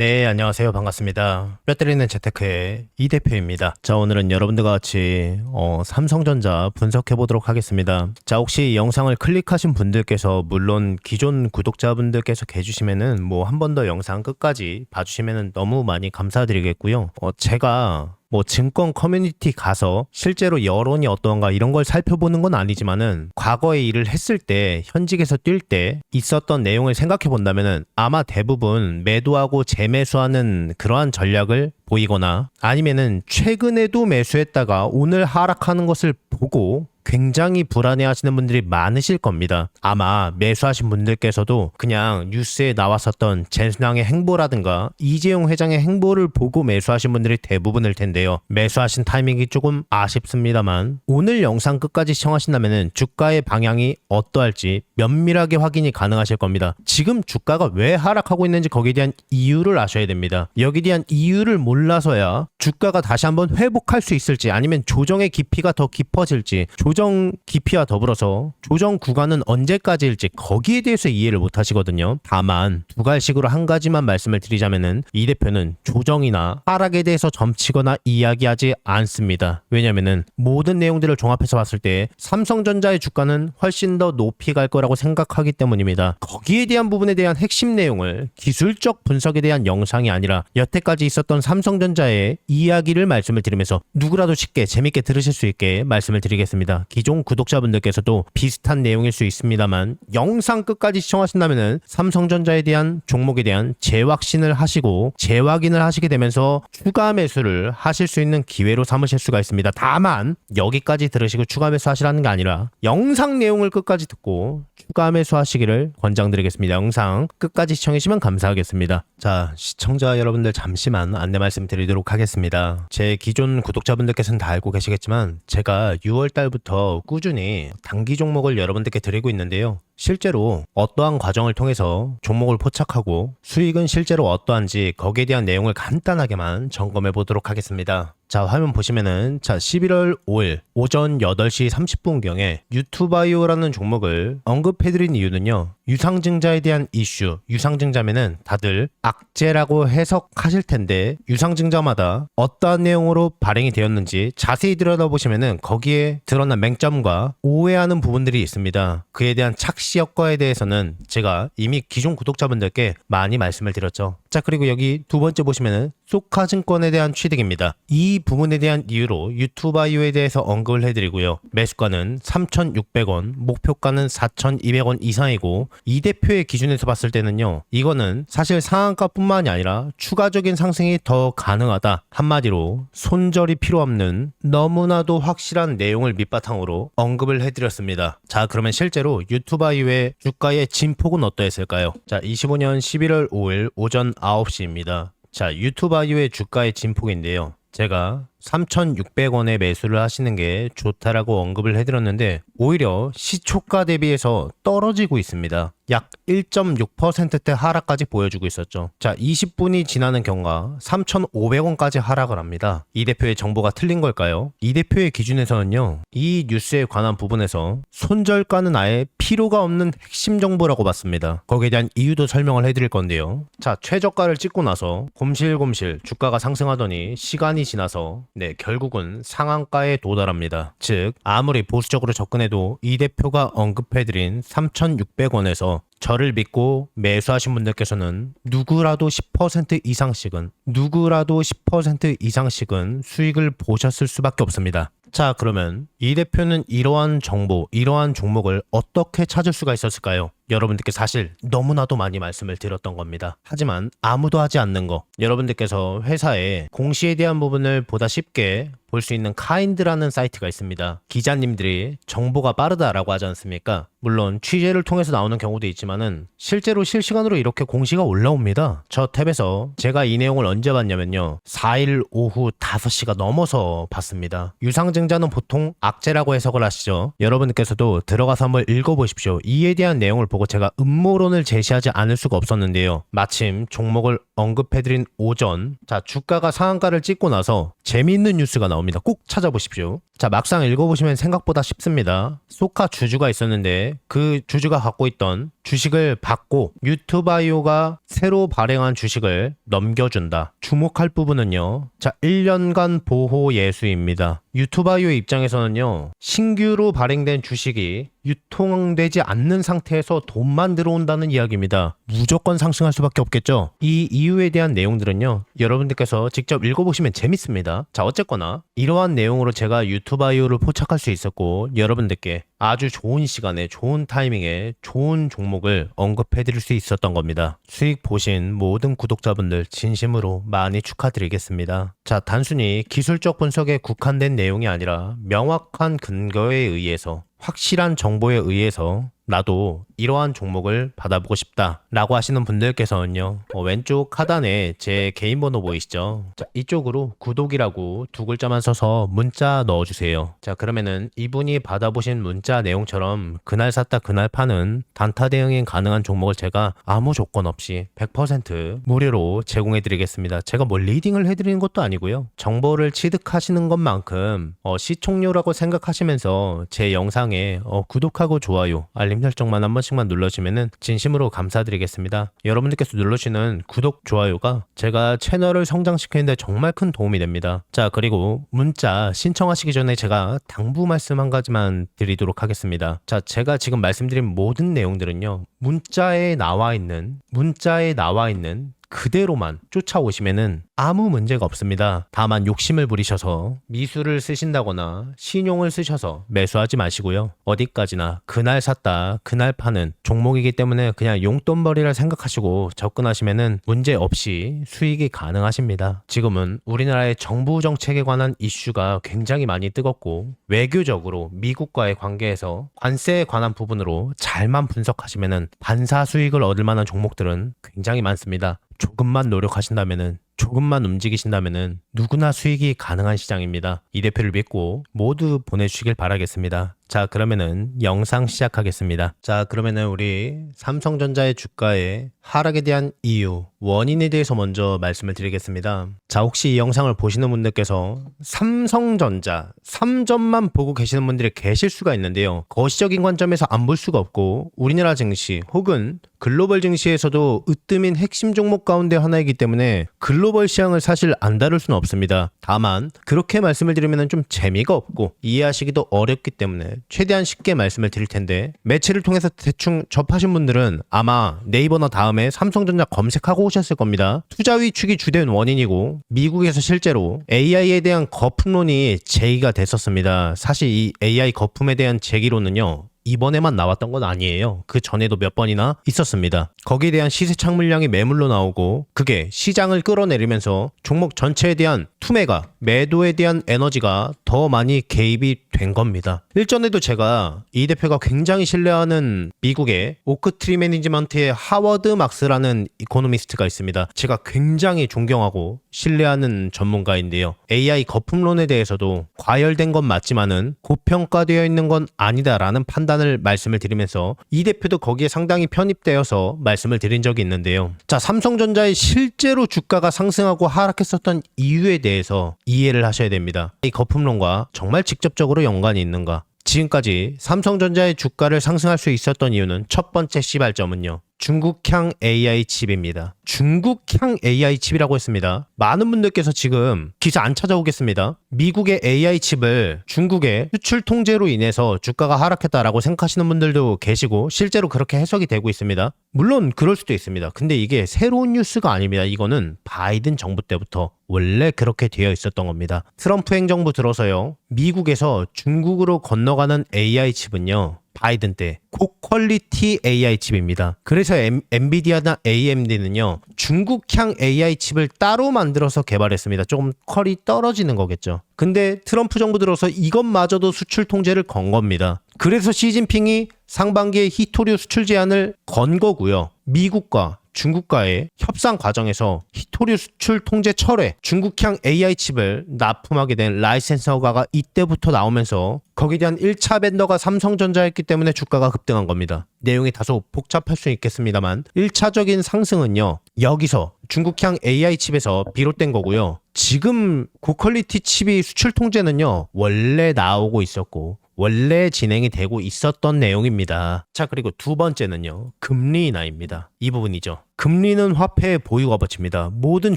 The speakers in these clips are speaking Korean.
네, 안녕하세요. 반갑습니다. 뼈 때리는 재테크의 이 대표입니다. 자, 오늘은 여러분들과 같이 어, 삼성전자 분석해 보도록 하겠습니다. 자, 혹시 이 영상을 클릭하신 분들께서 물론 기존 구독자분들께서 계주시면은 뭐 한 번 더 영상 끝까지 봐주시면은 너무 많이 감사드리겠고요. 어, 제가 뭐 증권 커뮤니티 가서 실제로 여론이 어떠한가 이런 걸 살펴보는 건 아니지만은 과거에 일을 했을 때 현직에서 뛸 때 있었던 내용을 생각해 본다면은 아마 대부분 매도하고 재매수하는 그러한 전략을 보이거나 아니면은 최근에도 매수했다가 오늘 하락하는 것을 보고 굉장히 불안해 하시는 분들이 많으실 겁니다. 아마 매수하신 분들께서도 그냥 뉴스에 나왔었던 젠슨항의 행보라든가 이재용 회장의 행보를 보고 매수하신 분들이 대부분일 텐데요. 매수하신 타이밍이 조금 아쉽습니다만 오늘 영상 끝까지 시청하신다면 주가의 방향이 어떠할지 면밀하게 확인이 가능하실 겁니다. 지금 주가가 왜 하락하고 있는지 거기에 대한 이유를 아셔야 됩니다. 여기에 대한 이유를 몰라서야 주가가 다시 한번 회복할 수 있을지 아니면 조정의 깊이가 더 깊어질지 조정 깊이와 더불어서 조정 구간은 언제까지일지 거기에 대해서 이해를 못 하시거든요. 다만 두 가지식으로 한 가지만 말씀을 드리자면은 이 대표는 조정이나 하락에 대해서 점치거나 이야기하지 않습니다. 왜냐면은 모든 내용들을 종합해서 봤을 때 삼성전자의 주가는 훨씬 더 높이 갈 거라고 생각하기 때문입니다. 거기에 대한 부분에 대한 핵심 내용을 기술적 분석에 대한 영상이 아니라 여태까지 있었던 삼성전자의 이야기를 말씀을 드리면서 누구라도 쉽게 재밌게 들으실 수 있게 말씀을 드리겠습니다. 기존 구독자분들께서도 비슷한 내용일 수 있습니다만 영상 끝까지 시청하신다면 삼성전자에 대한 종목에 대한 재확신을 하시고 재확인을 하시게 되면서 추가 매수를 하실 수 있는 기회로 삼으실 수가 있습니다. 다만 여기까지 들으시고 추가 매수 하시라는 게 아니라 영상 내용을 끝까지 듣고 추가 매수 하시기를 권장드리겠습니다. 영상 끝까지 시청해주시면 감사하겠습니다. 자, 시청자 여러분들 잠시만 안내 말씀 드리도록 하겠습니다. 제 기존 구독자분들께서는 다 알고 계시겠지만 제가 6월 달부터 꾸준히 단기 종목을 여러분들께 드리고 있는데요. 실제로 어떠한 과정을 통해서 종목을 포착하고 수익은 실제로 어떠한지 거기에 대한 내용을 간단하게만 점검해 보도록 하겠습니다. 자, 화면 보시면은 자, 11월 5일 오전 8시 30분경에 유튜바이오라는 종목을 언급해 드린 이유는요. 유상증자에 대한 이슈, 유상증자면은 다들 악재라고 해석하실 텐데 유상증자마다 어떠한 내용으로 발행이 되었는지 자세히 들여다보시면은 거기에 드러난 맹점과 오해하는 부분들이 있습니다. 그에 대한 착시 효과에 대해서는 제가 이미 기존 구독자분들께 많이 말씀을 드렸죠. 자, 그리고 여기 두 번째 보시면은 소카 증권에 대한 취득입니다. 이 부분에 대한 이유로 유튜바이오에 대해서 언급을 해드리고요. 매수가는 3,600원, 목표가는 4,200원 이상이고 이 대표의 기준에서 봤을 때는요. 이거는 사실 상한가뿐만이 아니라 추가적인 상승이 더 가능하다. 한마디로 손절이 필요 없는 너무나도 확실한 내용을 밑바탕으로 언급을 해드렸습니다. 자, 그러면 실제로 유튜바이오 의 주가의 진폭은 어떠했을까요? 자, 25년 11월 5일 오전 9시입니다. 자, 유튜바이오의 주가의 진폭인데요. 제가 3,600원에 매수를 하시는 게 좋다라고 언급을 해드렸는데 오히려 시초가 대비해서 떨어지고 있습니다. 약 1.6%대 하락까지 보여주고 있었죠. 자, 20분이 지나는 경과 3,500원까지 하락을 합니다. 이 대표의 정보가 틀린 걸까요? 이 대표의 기준에서는요, 이 뉴스에 관한 부분에서 손절가는 아예 필요가 없는 핵심 정보라고 봤습니다. 거기에 대한 이유도 설명을 해드릴 건데요. 자, 최저가를 찍고 나서 곰실곰실 주가가 상승하더니 시간이 지나서 네, 결국은 상한가에 도달합니다. 즉, 아무리 보수적으로 접근해도 이 대표가 언급해드린 3,600원에서 저를 믿고 매수하신 분들께서는 누구라도 10% 이상씩은 누구라도 10% 이상씩은 수익을 보셨을 수밖에 없습니다. 자, 그러면 이 대표는 이러한 정보, 이러한 종목을 어떻게 찾을 수가 있었을까요? 여러분들께 사실 너무나도 많이 말씀을 드렸던 겁니다. 하지만 아무도 하지 않는 거. 여러분들께서 회사에 공시에 대한 부분을 보다 쉽게 볼 수 있는 카인드라는 사이트가 있습니다. 기자님들이 정보가 빠르다라고 하지 않습니까? 물론 취재를 통해서 나오는 경우도 있지만은 실제로 실시간으로 이렇게 공시가 올라옵니다. 저 탭에서 제가 이 내용을 언제 봤냐면요. 4일 오후 5시가 넘어서 봤습니다. 유상증자는 보통 악재라고 해석을 하시죠. 여러분께서도 들어가서 한번 읽어보십시오. 이에 대한 내용을 보고 제가 음모론을 제시하지 않을 수가 없었는데요. 마침 종목을 언급해드린 오전 자 주가가 상한가를 찍고 나서 재미있는 뉴스가 나옵니다. 꼭 찾아보십시오. 자 막상 읽어보시면 생각보다 쉽습니다. 소카 주주가 있었는데 그 주주가 갖고 있던 주식을 받고 유튜바이오가 새로 발행한 주식을 넘겨준다. 주목할 부분은요. 자 1년간 보호 예수입니다. 유튜바이오 입장에서는요. 신규로 발행된 주식이 유통되지 않는 상태에서 돈만 들어온다는 이야기입니다. 무조건 상승할 수밖에 없겠죠. 이 이유에 대한 내용들은요. 여러분들께서 직접 읽어보시면 재밌습니다. 자, 어쨌거나 이러한 내용으로 제가 유튜바이오를 포착할 수 있었고 여러분들께 아주 좋은 시간에 좋은 타이밍에 좋은 종목을 언급해 드릴 수 있었던 겁니다. 수익 보신 모든 구독자분들 진심으로 많이 축하드리겠습니다. 자, 단순히 기술적 분석에 국한된 내용이 아니라 명확한 근거에 의해서 확실한 정보에 의해서 나도 이러한 종목을 받아보고 싶다 라고 하시는 분들께서는요 어, 왼쪽 하단에 제 개인 번호 보이시죠? 자 이쪽으로 구독이라고 두 글자만 써서 문자 넣어주세요. 자 그러면은 이분이 받아보신 문자 내용처럼 그날 샀다 그날 파는 단타 대응이 가능한 종목을 제가 아무 조건 없이 100% 무료로 제공해 드리겠습니다. 제가 뭐 리딩을 해 드리는 것도 아니고요. 정보를 취득하시는 것만큼 어, 시청료라고 생각하시면서 제 영상 에 어, 구독하고 좋아요 알림 설정만 한 번씩만 눌러주면은 진심으로 감사드리겠습니다. 여러분들께서 눌러주시는 구독, 좋아요가 제가 채널을 성장시키는데 정말 큰 도움이 됩니다. 자, 그리고 문자 신청하시기 전에 제가 당부 말씀 한 가지만 드리도록 하겠습니다. 자, 제가 지금 말씀드린 모든 내용들은요. 문자에 나와 있는, 문자에 나와 있는 그대로만 쫓아오시면은 아무 문제가 없습니다. 다만 욕심을 부리셔서 미수를 쓰신다거나 신용을 쓰셔서 매수하지 마시고요. 어디까지나 그날 샀다, 그날 파는 종목이기 때문에 그냥 용돈벌이라 생각하시고 접근하시면은 문제 없이 수익이 가능하십니다. 지금은 우리나라의 정부 정책에 관한 이슈가 굉장히 많이 뜨겁고 외교적으로 미국과의 관계에서 관세에 관한 부분으로 잘만 분석하시면은 반사 수익을 얻을 만한 종목들은 굉장히 많습니다. 조금만 노력하신다면은 조금만 움직이신다면은 누구나 수익이 가능한 시장입니다. 이 대표를 믿고 모두 보내주시길 바라겠습니다. 자, 그러면은 영상 시작하겠습니다. 자, 그러면은 우리 삼성전자의 주가의 하락에 대한 이유, 원인에 대해서 먼저 말씀을 드리겠습니다. 자, 혹시 이 영상을 보시는 분들께서 삼성전자 3점만 보고 계시는 분들이 계실 수가 있는데요. 거시적인 관점에서 안 볼 수가 없고 우리나라 증시 혹은 글로벌 증시에서도 으뜸인 핵심 종목 가운데 하나이기 때문에 글로벌 시장을 사실 안 다룰 수는 없습니다. 다만 그렇게 말씀을 드리면 좀 재미가 없고 이해하시기도 어렵기 때문에 최대한 쉽게 말씀을 드릴 텐데 매체를 통해서 대충 접하신 분들은 아마 네이버나 다음에 삼성전자 검색하고 오셨을 겁니다. 투자 위축이 주된 원인이고 미국에서 실제로 AI에 대한 거품론이 제기가 됐었습니다. 사실 이 AI 거품에 대한 제기론은요. 이번에만 나왔던 건 아니에요. 그 전에도 몇 번이나 있었습니다. 거기에 대한 시세 착물량이 매물로 나오고 그게 시장을 끌어내리면서 종목 전체에 대한 투매가 매도에 대한 에너지가 더 많이 개입이 된 겁니다. 일전에도 제가 이 대표가 굉장히 신뢰하는 미국의 오크트리 매니지먼트의 하워드 막스라는 이코노미스트가 있습니다. 제가 굉장히 존경하고 신뢰하는 전문가인데요. AI 거품론에 대해서도 과열된 건 맞지만은 고평가되어 있는 건 아니다라는 판단을 말씀을 드리면서 이 대표도 거기에 상당히 편입되어서 말씀을 드린 적이 있는데요. 자, 삼성전자의 실제로 주가가 상승하고 하락했었던 이유에 대해서 이해를 하셔야 됩니다. 이 거품론과 정말 직접적으로 연관이 있는가? 지금까지 삼성전자의 주가를 상승할 수 있었던 이유는 첫 번째 시발점은요. 중국향 AI 칩입니다. 중국향 AI 칩이라고 했습니다. 많은 분들께서 지금 기사 안 찾아오겠습니다. 미국의 AI 칩을 중국의 수출 통제로 인해서 주가가 하락했다라고 생각하시는 분들도 계시고 실제로 그렇게 해석이 되고 있습니다. 물론 그럴 수도 있습니다. 근데 이게 새로운 뉴스가 아닙니다. 이거는 바이든 정부 때부터 원래 그렇게 되어 있었던 겁니다. 트럼프 행정부 들어서요. 미국에서 중국으로 건너가는 AI 칩은요. 바이든 때 고퀄리티 AI 칩입니다. 그래서 엠, 엔비디아나 AMD는요 중국향 AI 칩을 따로 만들어서 개발했습니다. 조금 퀄이 떨어지는 거겠죠. 근데 트럼프 정부 들어서 이것마저도 수출 통제를 건 겁니다. 그래서 시진핑이 상반기에 히토류 수출 제한을 건 거고요. 미국과 중국과의 협상 과정에서 히토류 수출 통제 철회 중국향 AI 칩을 납품하게 된 라이센스 허가가 이때부터 나오면서 거기에 대한 1차 벤더가 삼성전자였기 때문에 주가가 급등한 겁니다. 내용이 다소 복잡할 수 있겠습니다만 1차적인 상승은요. 여기서 중국향 AI 칩에서 비롯된 거고요. 지금 고퀄리티 칩이 수출 통제는요. 원래 나오고 있었고 원래 진행이 되고 있었던 내용입니다. 자, 그리고 두 번째는요. 금리 인하입니다. 이 부분이죠. 금리는 화폐의 보유 값어치입니다. 모든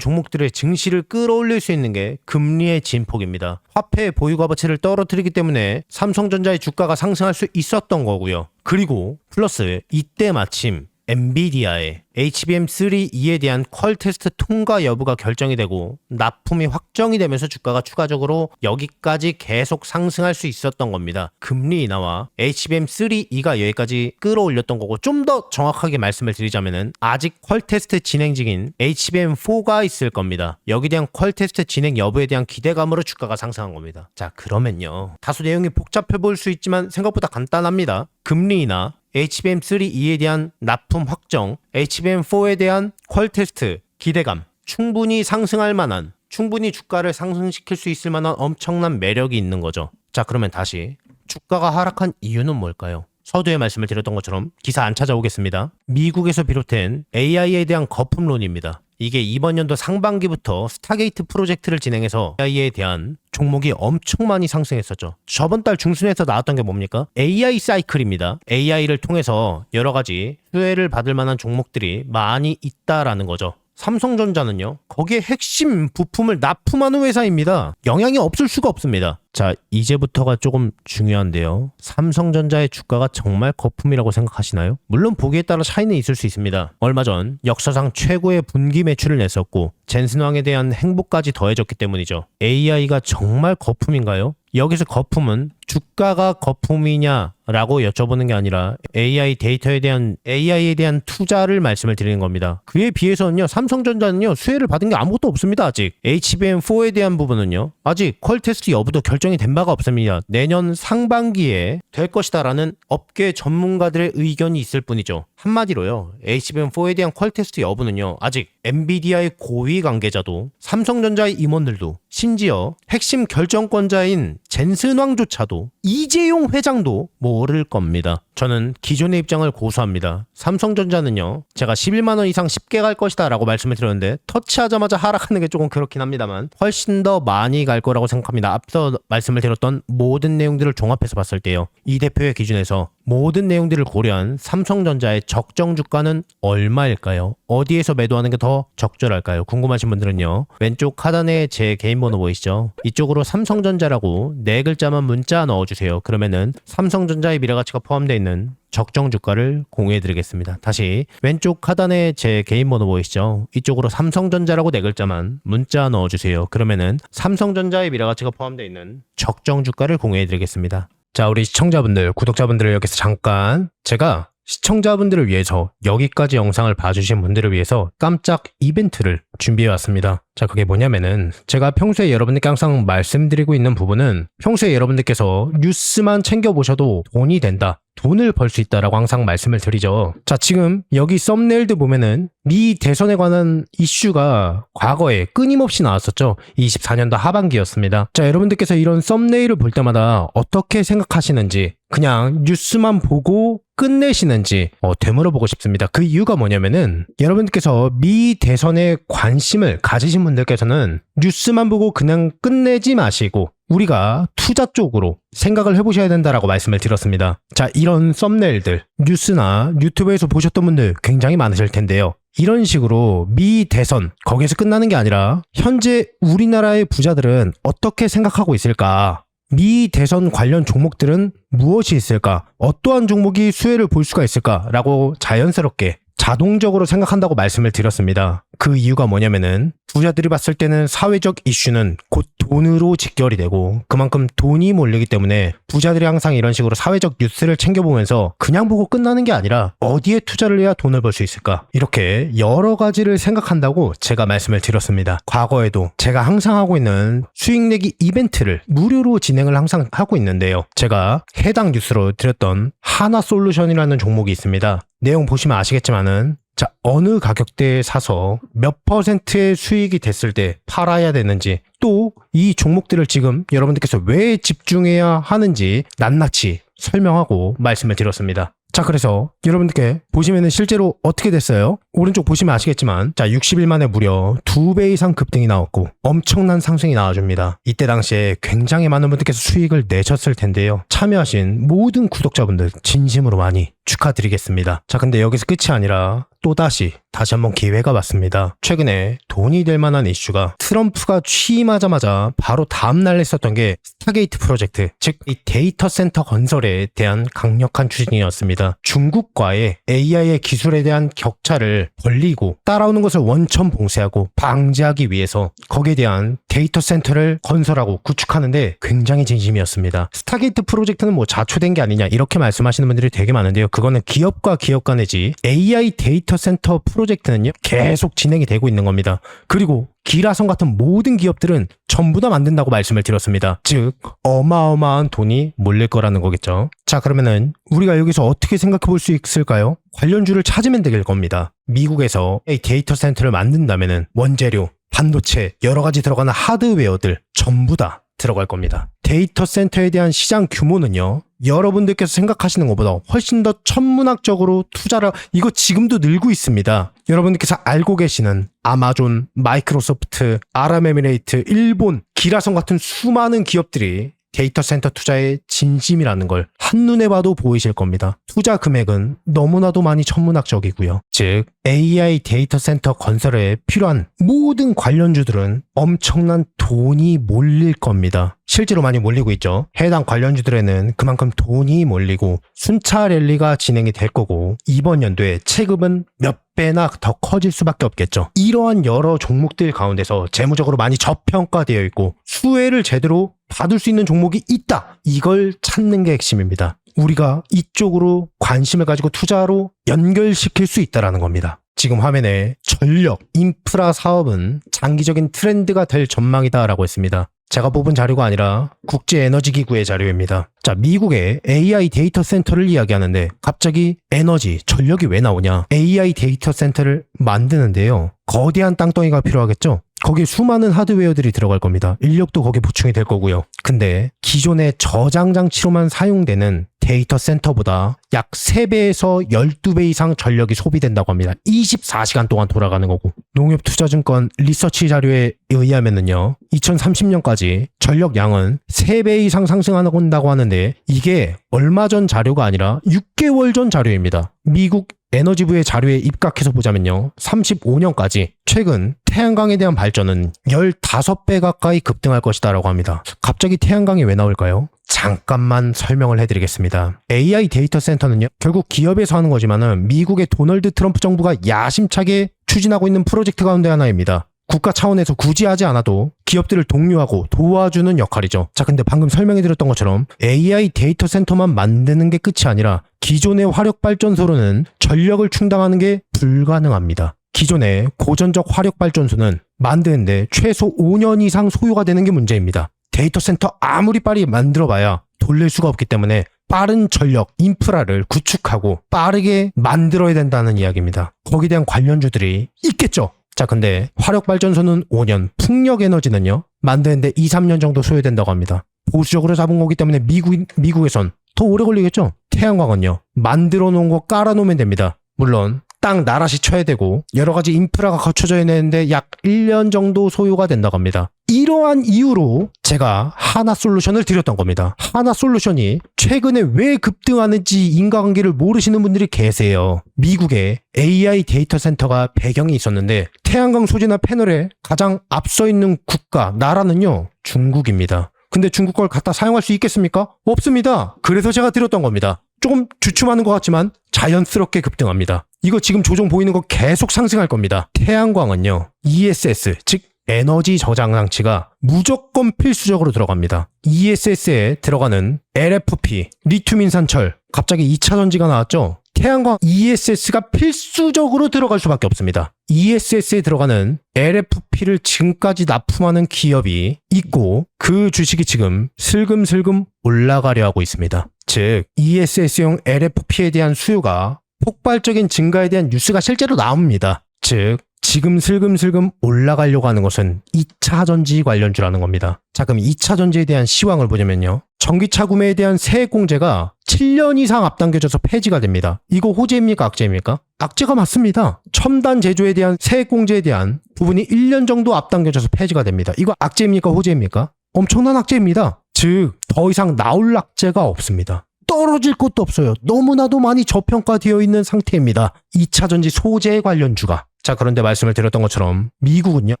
종목들의 증시를 끌어올릴 수 있는 게 금리의 진폭입니다. 화폐의 보유 값어치를 떨어뜨리기 때문에 삼성전자의 주가가 상승할 수 있었던 거고요. 그리고 플러스 이때 마침 엔비디아의 HBM3E에 대한 퀄 테스트 통과 여부가 결정이 되고 납품이 확정이 되면서 주가가 추가적으로 여기까지 계속 상승할 수 있었던 겁니다. 금리 인하와 HBM3E가 여기까지 끌어올렸던 거고 좀 더 정확하게 말씀을 드리자면은 아직 퀄 테스트 진행 중인 HBM4가 있을 겁니다. 여기 대한 퀄 테스트 진행 여부에 대한 기대감으로 주가가 상승한 겁니다. 자, 그러면요. 다소 내용이 복잡해 보일 수 있지만 생각보다 간단합니다. 금리 인하 HBM3E에 대한 납품 확정, HBM4에 대한 퀄 테스트, 기대감, 충분히 상승할 만한, 충분히 주가를 상승시킬 수 있을 만한 엄청난 매력이 있는 거죠. 자, 그러면 다시 주가가 하락한 이유는 뭘까요? 서두에 말씀을 드렸던 것처럼 기사 안 찾아오겠습니다. 미국에서 비롯된 AI에 대한 거품론입니다. 이게 이번 연도 상반기부터 스타게이트 프로젝트를 진행해서 AI에 대한 종목이 엄청 많이 상승했었죠. 저번 달 중순에서 나왔던 게 뭡니까? AI 사이클입니다. AI를 통해서 여러 가지 수혜를 받을 만한 종목들이 많이 있다라는 거죠. 삼성전자는요, 거기에 핵심 부품을 납품하는 회사입니다. 영향이 없을 수가 없습니다. 자, 이제부터가 조금 중요한데요. 삼성전자의 주가가 정말 거품이라고 생각하시나요? 물론 보기에 따라 차이는 있을 수 있습니다. 얼마 전 역사상 최고의 분기 매출을 냈었고, 젠슨왕에 대한 행보까지 더해졌기 때문이죠. AI가 정말 거품인가요? 여기서 거품은 주가가 거품이냐 라고 여쭤보는 게 아니라 AI 데이터에 대한 AI에 대한 투자를 말씀을 드리는 겁니다. 그에 비해서는요 삼성전자는요 수혜를 받은 게 아무것도 없습니다 아직 HBM4에 대한 부분은요 아직 퀄 테스트 여부도 결정이 된 바가 없습니다. 내년 상반기에 될 것이다라는 업계 전문가들의 의견이 있을 뿐이죠. 한마디로요 HBM4에 대한 퀄 테스트 여부는요 아직 엔비디아의 고위 관계자도 삼성전자의 임원들도 심지어 핵심 결정권자인 젠슨 왕조차도 이재용 회장도 모를 겁니다. 저는 기존의 입장을 고수합니다. 삼성전자는요, 제가 11만원 이상 쉽게 갈 것이다 라고 말씀을 드렸는데, 터치하자마자 하락하는 게 조금 그렇긴 합니다만, 훨씬 더 많이 갈 거라고 생각합니다. 앞서 말씀을 드렸던 모든 내용들을 종합해서 봤을 때요, 이 대표의 기준에서 모든 내용들을 고려한 삼성전자의 적정 주가는 얼마일까요? 어디에서 매도하는 게 더 적절할까요? 궁금하신 분들은요, 왼쪽 하단에 제 개인 번호 보이시죠? 이쪽으로 삼성전자라고 네 글자만 문자 넣어주세요. 그러면은 삼성전자의 미래가치가 포함되어 있는 적정 주가를 공유해 드리겠습니다. 다시 왼쪽 하단에 제 개인 번호 보이시죠? 이쪽으로 삼성전자라고 네 글자만 문자 넣어 주세요. 그러면은 삼성전자의 미래가치가 포함되어 있는 적정 주가를 공유해 드리겠습니다. 자, 우리 시청자분들, 구독자분들을 여기서 잠깐 제가 시청자분들을 위해서 여기까지 영상을 봐주신 분들을 위해서 깜짝 이벤트를 준비해 왔습니다. 자, 그게 뭐냐면은 제가 평소에 여러분들께 항상 말씀드리고 있는 부분은 평소에 여러분들께서 뉴스만 챙겨보셔도 돈이 된다. 돈을 벌 수 있다라고 항상 말씀을 드리죠. 자, 지금 여기 썸네일도 보면은 미 대선에 관한 이슈가 과거에 끊임없이 나왔었죠. 24년도 하반기였습니다. 자, 여러분들께서 이런 썸네일을 볼 때마다 어떻게 생각하시는지 그냥 뉴스만 보고 끝내시는지 어, 되물어보고 싶습니다. 그 이유가 뭐냐면은 여러분들께서 미 대선에 관심을 가지신 분들께서는 뉴스만 보고 그냥 끝내지 마시고 우리가 투자 쪽으로 생각을 해보셔야 된다라고 말씀을 드렸습니다. 자, 이런 썸네일들 뉴스나 유튜브에서 보셨던 분들 굉장히 많으실 텐데요. 이런 식으로 미 대선 거기에서 끝나는 게 아니라 현재 우리나라의 부자들은 어떻게 생각하고 있을까? 미 대선 관련 종목들은 무엇이 있을까? 어떠한 종목이 수혜를 볼 수가 있을까?라고 자연스럽게 자동적으로 생각한다고 말씀을 드렸습니다. 그 이유가 뭐냐면은 부자들이 봤을 때는 사회적 이슈는 곧 돈으로 직결이 되고 그만큼 돈이 몰리기 때문에 부자들이 항상 이런 식으로 사회적 뉴스를 챙겨보면서 그냥 보고 끝나는 게 아니라 어디에 투자를 해야 돈을 벌 수 있을까 이렇게 여러 가지를 생각한다고 제가 말씀을 드렸습니다. 과거에도 제가 항상 하고 있는 수익 내기 이벤트를 무료로 진행을 항상 하고 있는데요. 제가 해당 뉴스로 드렸던 하나 솔루션이라는 종목이 있습니다. 내용 보시면 아시겠지만은 자, 어느 가격대에 사서 몇 퍼센트의 수익이 됐을 때 팔아야 되는지 또 이 종목들을 지금 여러분들께서 왜 집중해야 하는지 낱낱이 설명하고 말씀을 드렸습니다. 자, 그래서 여러분들께 보시면은 실제로 어떻게 됐어요? 오른쪽 보시면 아시겠지만, 자, 60일 만에 무려 2배 이상 급등이 나왔고, 엄청난 상승이 나와줍니다. 이때 당시에 굉장히 많은 분들께서 수익을 내셨을 텐데요. 참여하신 모든 구독자분들 진심으로 많이 축하드리겠습니다. 자, 근데 여기서 끝이 아니라 또다시 다시 한번 기회가 왔습니다. 최근에 돈이 될 만한 이슈가 트럼프가 취임하자마자 바로 다음날 했었던 게 스타게이트 프로젝트, 즉 이 데이터 센터 건설에 대한 강력한 추진이었습니다. 중국과의 AI의 기술에 대한 격차를 벌리고 따라오는 것을 원천 봉쇄하고 방지하기 위해서 거기에 대한 데이터 센터를 건설하고 구축하는데 굉장히 진심이었습니다. 스타게이트 프로젝트는 뭐 자초된 게 아니냐 이렇게 말씀하시는 분들이 되게 많은데요. 그거는 기업과 기업 간이지 AI 데이터 센터 프로젝트는요 계속 진행이 되고 있는 겁니다. 그리고 기라성 같은 모든 기업들은 전부 다 만든다고 말씀을 드렸습니다. 즉 어마어마한 돈이 몰릴 거라는 거겠죠. 자 그러면은 우리가 여기서 어떻게 생각해 볼 수 있을까요? 관련주를 찾으면 될 겁니다. 미국에서 이 데이터 센터를 만든다면은 원재료, 반도체, 여러 가지 들어가는 하드웨어들 전부 다 들어갈 겁니다. 데이터 센터에 대한 시장 규모는요. 여러분들께서 생각하시는 것보다 훨씬 더 천문학적으로 투자를 이거 지금도 늘고 있습니다. 여러분들께서 알고 계시는 아마존, 마이크로소프트, 아람에미레이트, 일본, 기라성 같은 수많은 기업들이 데이터 센터 투자의 진심이라는 걸 한눈에 봐도 보이실 겁니다. 투자 금액은 너무나도 많이 천문학적이고요. 즉, AI 데이터 센터 건설에 필요한 모든 관련주들은 엄청난 돈이 몰릴 겁니다. 실제로 많이 몰리고 있죠. 해당 관련주들에는 그만큼 돈이 몰리고 순차 랠리가 진행이 될 거고 이번 연도에 체급은 몇 배나 더 커질 수밖에 없겠죠. 이러한 여러 종목들 가운데서 재무적으로 많이 저평가되어 있고 수혜를 제대로 받을 수 있는 종목이 있다. 이걸 찾는 게 핵심입니다. 우리가 이쪽으로 관심을 가지고 투자로 연결시킬 수 있다라는 겁니다. 지금 화면에 전력, 인프라 사업은 장기적인 트렌드가 될 전망이다라고 했습니다. 제가 뽑은 자료가 아니라 국제에너지기구의 자료입니다. 자, 미국의 AI 데이터 센터를 이야기하는데 갑자기 에너지, 전력이 왜 나오냐? AI 데이터 센터를 만드는데요. 거대한 땅덩이가 필요하겠죠? 거기에 수많은 하드웨어들이 들어갈 겁니다. 인력도 거기에 보충이 될 거고요. 근데 기존의 저장 장치로만 사용되는 데이터 센터보다 약 3배에서 12배 이상 전력이 소비된다고 합니다. 24시간 동안 돌아가는 거고. 농협투자증권 리서치 자료에 의하면은요. 2030년까지 전력 양은 3배 이상 상승한다고 하는데 이게 얼마 전 자료가 아니라 6개월 전 자료입니다. 미국 에너지부의 자료에 입각해서 보자면요. 35년까지 최근 태양광에 대한 발전은 15배 가까이 급등할 것이다라고 합니다. 갑자기 태양광이 왜 나올까요? 잠깐만 설명을 해드리겠습니다. AI 데이터 센터는요, 결국 기업에서 하는 거지만은 미국의 도널드 트럼프 정부가 야심차게 추진하고 있는 프로젝트 가운데 하나입니다. 국가 차원에서 굳이 하지 않아도 기업들을 독려하고 도와주는 역할이죠. 자, 근데 방금 설명해 드렸던 것처럼 AI 데이터 센터만 만드는 게 끝이 아니라 기존의 화력 발전소로는 전력을 충당하는 게 불가능합니다. 기존의 고전적 화력 발전소는 만드는데 최소 5년 이상 소요가 되는 게 문제입니다. 데이터 센터 아무리 빨리 만들어 봐야 돌릴 수가 없기 때문에 빠른 전력, 인프라를 구축하고 빠르게 만들어야 된다는 이야기입니다. 거기에 대한 관련주들이 있겠죠. 자, 근데 화력 발전소는 5년, 풍력 에너지는요, 만드는데 2, 3년 정도 소요된다고 합니다. 보수적으로 잡은 거기 때문에 미국, 미국에선 더 오래 걸리겠죠? 태양광은요, 만들어 놓은 거 깔아 놓으면 됩니다. 물론, 땅 나라시 쳐야 되고, 여러 가지 인프라가 갖춰져야 되는데 약 1년 정도 소요가 된다고 합니다. 이러한 이유로 제가 하나 솔루션을 드렸던 겁니다. 하나 솔루션이 최근에 왜 급등하는지 인과관계를 모르시는 분들이 계세요. 미국에 AI 데이터 센터가 배경이 있었는데 태양광 소지나 패널에 가장 앞서 있는 국가, 나라는요, 중국입니다. 근데 중국 걸 갖다 사용할 수 있겠습니까? 없습니다. 그래서 제가 드렸던 겁니다. 조금 주춤하는 것 같지만 자연스럽게 급등합니다. 이거 지금 조정 보이는 거 계속 상승할 겁니다. 태양광은요, ESS, 즉 에너지 저장 장치가 무조건 필수적으로 들어갑니다. ESS에 들어가는 LFP, 리튬 인산철, 갑자기 2차 전지가 나왔죠? 태양광 ESS가 필수적으로 들어갈 수밖에 없습니다. ESS에 들어가는 LFP를 지금까지 납품하는 기업이 있고 그 주식이 지금 슬금슬금 올라가려 하고 있습니다. 즉 ESS용 LFP에 대한 수요가 폭발적인 증가에 대한 뉴스가 실제로 나옵니다. 즉, 지금 슬금슬금 올라가려고 하는 것은 2차 전지 관련주라는 겁니다. 자, 그럼 2차 전지에 대한 시황을 보자면요. 전기차 구매에 대한 세액 공제가 7년 이상 앞당겨져서 폐지가 됩니다. 이거 호재입니까? 악재입니까? 악재가 맞습니다. 첨단 제조에 대한 세액 공제에 대한 부분이 1년 정도 앞당겨져서 폐지가 됩니다. 이거 악재입니까? 호재입니까? 엄청난 악재입니다. 즉, 더 이상 나올 악재가 없습니다. 떨어질 것도 없어요. 너무나도 많이 저평가되어 있는 상태입니다. 2차 전지 소재 관련주가. 자, 그런데 말씀을 드렸던 것처럼 미국은요,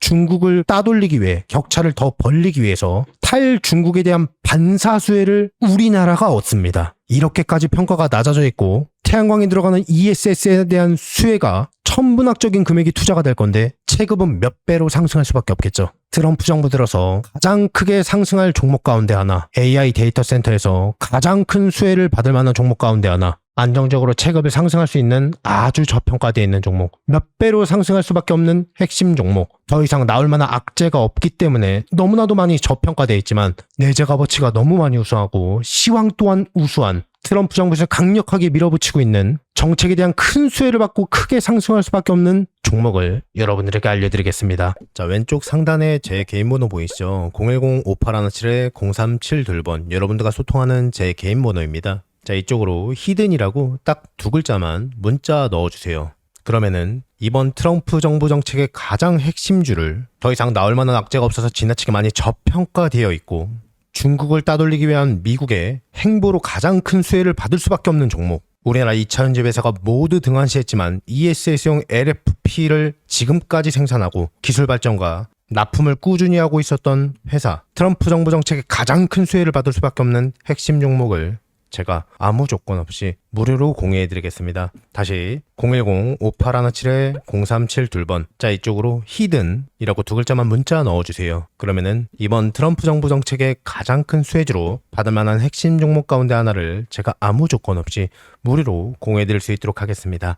중국을 따돌리기 위해 격차를 더 벌리기 위해서 탈 중국에 대한 반사수혜를 우리나라가 얻습니다. 이렇게까지 평가가 낮아져 있고 태양광에 들어가는 ESS에 대한 수혜가 천문학적인 금액이 투자가 될 건데 체급은 몇 배로 상승할 수밖에 없겠죠. 트럼프 정부 들어서 가장 크게 상승할 종목 가운데 하나, AI 데이터 센터에서 가장 큰 수혜를 받을 만한 종목 가운데 하나, 안정적으로 체급을 상승할 수 있는 아주 저평가되어 있는 종목, 몇 배로 상승할 수밖에 없는 핵심 종목, 더 이상 나올 만한 악재가 없기 때문에 너무나도 많이 저평가되어 있지만 내재 값어치가 너무 많이 우수하고 시황 또한 우수한 트럼프 정부에서 강력하게 밀어붙이고 있는 정책에 대한 큰 수혜를 받고 크게 상승할 수밖에 없는 종목을 여러분들에게 알려드리겠습니다. 자, 왼쪽 상단에 제 개인 번호 보이시죠? 010-5817-037 둘번 여러분들과 소통하는 제 개인 번호입니다. 자, 이쪽으로 히든이라고 딱 두 글자만 문자 넣어주세요. 그러면은 이번 트럼프 정부 정책의 가장 핵심주를 더 이상 나올 만한 악재가 없어서 지나치게 많이 저평가되어 있고 중국을 따돌리기 위한 미국의 행보로 가장 큰 수혜를 받을 수밖에 없는 종목. 우리나라 2차 전지 회사가 모두 등한시했지만 ESS용 LFP를 지금까지 생산하고 기술 발전과 납품을 꾸준히 하고 있었던 회사. 트럼프 정부 정책의 가장 큰 수혜를 받을 수밖에 없는 핵심 종목을 제가 아무 조건 없이 무료로 공유해드리겠습니다. 다시 010-5817-037 둘번 자 이쪽으로 히든이라고 두 글자만 문자 넣어주세요. 그러면은 이번 트럼프 정부 정책의 가장 큰 수혜주로 받을 만한 핵심 종목 가운데 하나를 제가 아무 조건 없이 무료로 공유해드릴 수 있도록 하겠습니다.